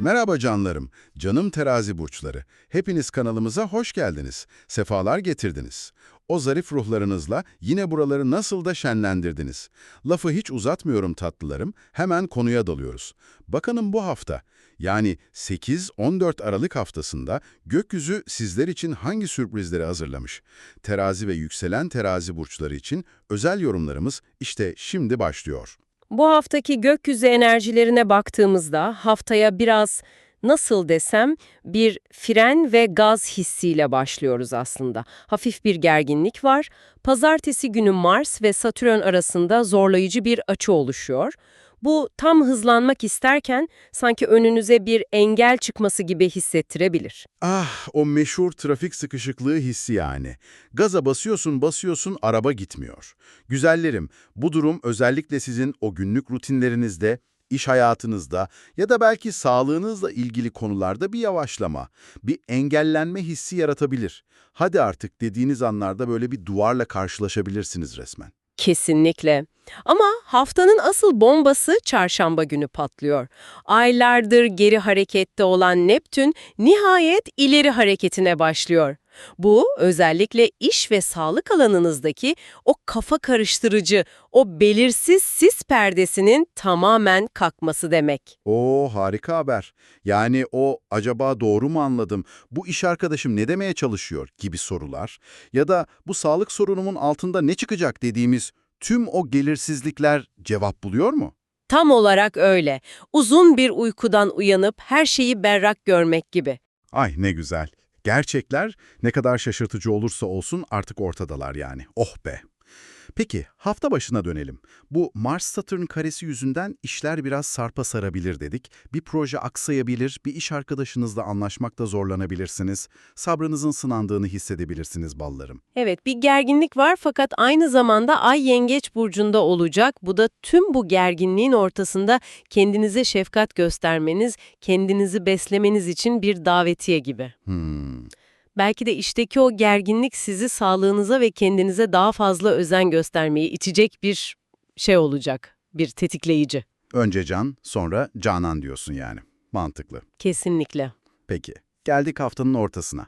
Merhaba canlarım, canım terazi burçları. Hepiniz kanalımıza hoş geldiniz. Sefalar getirdiniz. O zarif ruhlarınızla yine buraları nasıl da şenlendirdiniz. Lafı hiç uzatmıyorum tatlılarım, hemen konuya dalıyoruz. Bakanın bu hafta, yani 8-14 Aralık haftasında gökyüzü sizler için hangi sürprizleri hazırlamış? Terazi ve yükselen terazi burçları için özel yorumlarımız işte şimdi başlıyor. Bu haftaki gökyüzü enerjilerine baktığımızda haftaya biraz nasıl desem bir fren ve gaz hissiyle başlıyoruz aslında. Hafif bir gerginlik var. Pazartesi günü Mars ve Satürn arasında zorlayıcı bir açı oluşuyor. Bu tam hızlanmak isterken sanki önünüze bir engel çıkması gibi hissettirebilir. Ah, o meşhur trafik sıkışıklığı hissi yani. Gaza basıyorsun basıyorsun araba gitmiyor. Güzellerim, bu durum özellikle sizin o günlük rutinlerinizde, iş hayatınızda ya da belki sağlığınızla ilgili konularda bir yavaşlama, bir engellenme hissi yaratabilir. Hadi artık dediğiniz anlarda böyle bir duvarla karşılaşabilirsiniz resmen. Kesinlikle. Ama haftanın asıl bombası çarşamba günü patlıyor. Aylardır geri harekette olan Neptün nihayet ileri hareketine başlıyor. Bu özellikle iş ve sağlık alanınızdaki o kafa karıştırıcı, o belirsiz sis perdesinin tamamen kalkması demek. Oo harika haber. Yani o acaba doğru mu anladım, bu iş arkadaşım ne demeye çalışıyor gibi sorular ya da bu sağlık sorunumun altında ne çıkacak dediğimiz tüm o gelirsizlikler cevap buluyor mu? Tam olarak öyle. Uzun bir uykudan uyanıp her şeyi berrak görmek gibi. Ay ne güzel. Gerçekler ne kadar şaşırtıcı olursa olsun artık ortadalar yani. Oh be. Peki hafta başına dönelim. Bu Mars-Satürn karesi yüzünden işler biraz sarpa sarabilir dedik. Bir proje aksayabilir, bir iş arkadaşınızla anlaşmakta zorlanabilirsiniz. Sabrınızın sınandığını hissedebilirsiniz ballarım. Evet, bir gerginlik var fakat aynı zamanda Ay Yengeç burcunda olacak. Bu da tüm bu gerginliğin ortasında kendinize şefkat göstermeniz, kendinizi beslemeniz için bir davetiye gibi. Hmm. Belki de işteki o gerginlik sizi sağlığınıza ve kendinize daha fazla özen göstermeyi itecek bir şey olacak, bir tetikleyici. Önce Can, sonra Canan diyorsun yani. Mantıklı. Kesinlikle. Peki, geldik haftanın ortasına.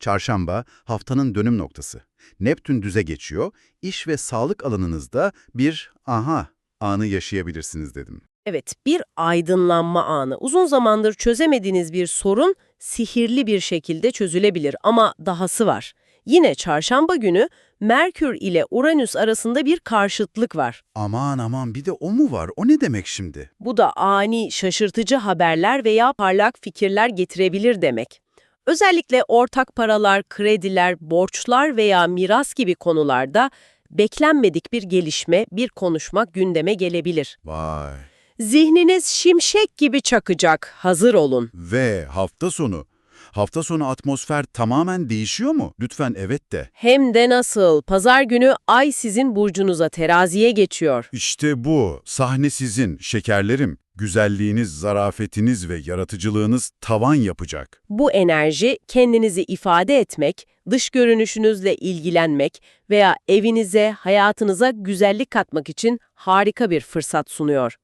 Çarşamba, haftanın dönüm noktası. Neptün düze geçiyor, iş ve sağlık alanınızda bir aha anı yaşayabilirsiniz dedim. Evet, bir aydınlanma anı. Uzun zamandır çözemediğiniz bir sorun sihirli bir şekilde çözülebilir ama dahası var. Yine çarşamba günü Merkür ile Uranüs arasında bir karşıtlık var. Aman aman bir de o mu var? O ne demek şimdi? Bu da ani, şaşırtıcı haberler veya parlak fikirler getirebilir demek. Özellikle ortak paralar, krediler, borçlar veya miras gibi konularda beklenmedik bir gelişme, bir konuşma gündeme gelebilir. Vay. Zihniniz şimşek gibi çakacak, hazır olun. Ve hafta sonu. Hafta sonu atmosfer tamamen değişiyor mu? Lütfen evet de. Hem de nasıl, pazar günü ay sizin burcunuza teraziye geçiyor. İşte bu. Sahne sizin, şekerlerim. Güzelliğiniz, zarafetiniz ve yaratıcılığınız tavan yapacak. Bu enerji kendinizi ifade etmek, dış görünüşünüzle ilgilenmek veya evinize, hayatınıza güzellik katmak için harika bir fırsat sunuyor.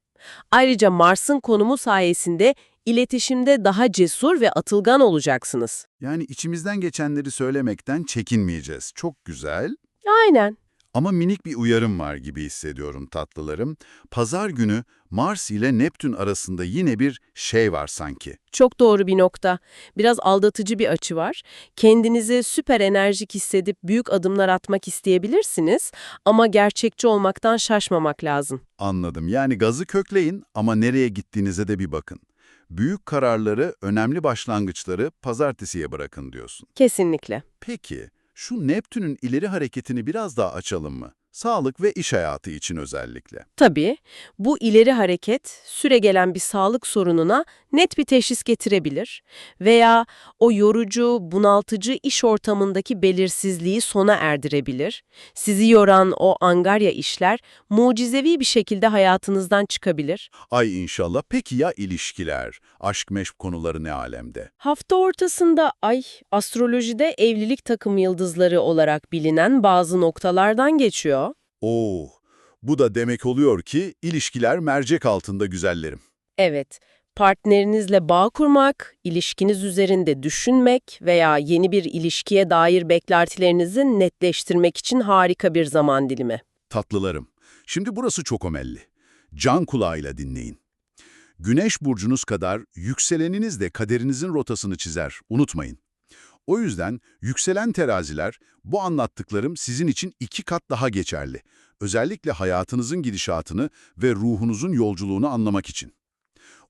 Ayrıca Mars'ın konumu sayesinde iletişimde daha cesur ve atılgan olacaksınız. Yani içimizden geçenleri söylemekten çekinmeyeceğiz. Çok güzel. Aynen. Ama minik bir uyarım var gibi hissediyorum tatlılarım. Pazar günü Mars ile Neptün arasında yine bir şey var sanki. Çok doğru bir nokta. Biraz aldatıcı bir açı var. Kendinizi süper enerjik hissedip büyük adımlar atmak isteyebilirsiniz ama gerçekçi olmaktan şaşmamak lazım. Anladım. Yani gazı kökleyin ama nereye gittiğinize de bir bakın. Büyük kararları, önemli başlangıçları pazartesiye bırakın diyorsun. Kesinlikle. Peki, şu Neptün'ün ileri hareketini biraz daha açalım mı? Sağlık ve iş hayatı için özellikle. Tabii bu ileri hareket süregelen bir sağlık sorununa net bir teşhis getirebilir veya o yorucu, bunaltıcı iş ortamındaki belirsizliği sona erdirebilir. Sizi yoran o angarya işler mucizevi bir şekilde hayatınızdan çıkabilir. Ay inşallah. Peki ya ilişkiler? Aşk meşk konuları ne alemde? Hafta ortasında ay astrolojide evlilik takım yıldızları olarak bilinen bazı noktalardan geçiyor. Oo, bu da demek oluyor ki ilişkiler mercek altında güzellerim. Evet, partnerinizle bağ kurmak, ilişkiniz üzerinde düşünmek veya yeni bir ilişkiye dair beklentilerinizi netleştirmek için harika bir zaman dilimi. Tatlılarım. Şimdi burası çok omelli. Can kulağıyla dinleyin. Güneş burcunuz kadar yükseleniniz de kaderinizin rotasını çizer, unutmayın. O yüzden yükselen teraziler, bu anlattıklarım sizin için iki kat daha geçerli. Özellikle hayatınızın gidişatını ve ruhunuzun yolculuğunu anlamak için.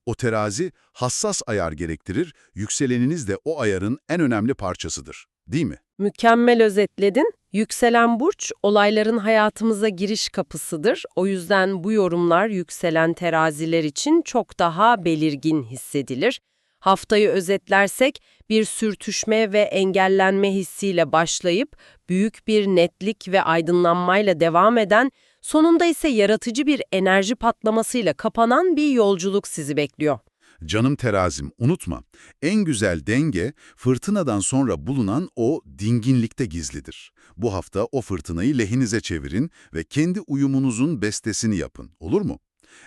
O terazi hassas ayar gerektirir, yükseleniniz de o ayarın en önemli parçasıdır. Değil mi? Mükemmel özetledin. Yükselen burç olayların hayatımıza giriş kapısıdır. O yüzden bu yorumlar yükselen teraziler için çok daha belirgin hissedilir. Haftayı özetlersek bir sürtüşme ve engellenme hissiyle başlayıp büyük bir netlik ve aydınlanmayla devam eden, sonunda ise yaratıcı bir enerji patlamasıyla kapanan bir yolculuk sizi bekliyor. Canım terazim, unutma. En güzel denge, fırtınadan sonra bulunan o dinginlikte gizlidir. Bu hafta o fırtınayı lehinize çevirin ve kendi uyumunuzun bestesini yapın, olur mu?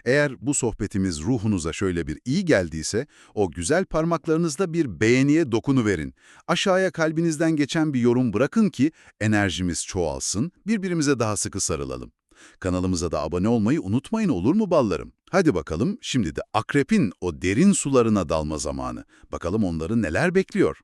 Eğer bu sohbetimiz ruhunuza şöyle bir iyi geldiyse, o güzel parmaklarınızla bir beğeniye dokunuverin. Aşağıya kalbinizden geçen bir yorum bırakın ki enerjimiz çoğalsın, birbirimize daha sıkı sarılalım. Kanalımıza da abone olmayı unutmayın olur mu ballarım? Hadi bakalım şimdi de akrepin o derin sularına dalma zamanı. Bakalım onları neler bekliyor?